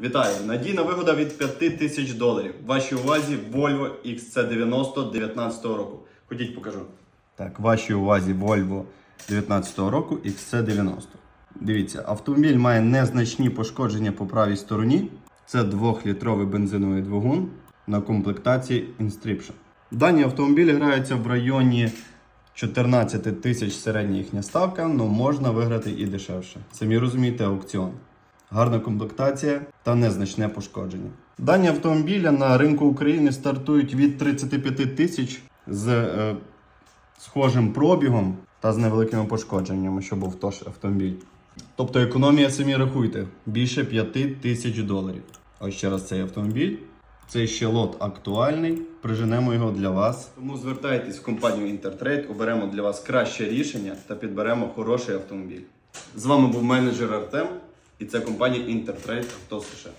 Вітаю! Надійна вигода від 5 тисяч доларів. Вашій увазі Volvo XC90 19 року. Ходіть, покажу. Так, вашій увазі Volvo 19 року XC90. Дивіться, автомобіль має незначні пошкодження по правій стороні. Це 2-літровий бензиновий двигун на комплектації Inscription. Дані автомобілі граються в районі 14 тисяч середня їхня ставка, але можна виграти і дешевше. Самі розумієте, аукціон. Гарна комплектація та незначне пошкодження. Дані автомобіля на ринку України стартують від 35 тисяч з е, схожим пробігом та з невеликими пошкодженнями, що був тож автомобіль. Тобто економія, самі рахуйте, більше 5 тисяч доларів. Ось ще раз цей автомобіль. Цей ще лот актуальний, приженемо його для вас. Тому звертайтесь в компанію Intertrade, оберемо для вас краще рішення та підберемо хороший автомобіль. З вами був менеджер Артем, і це компанія Intertrade Авто США.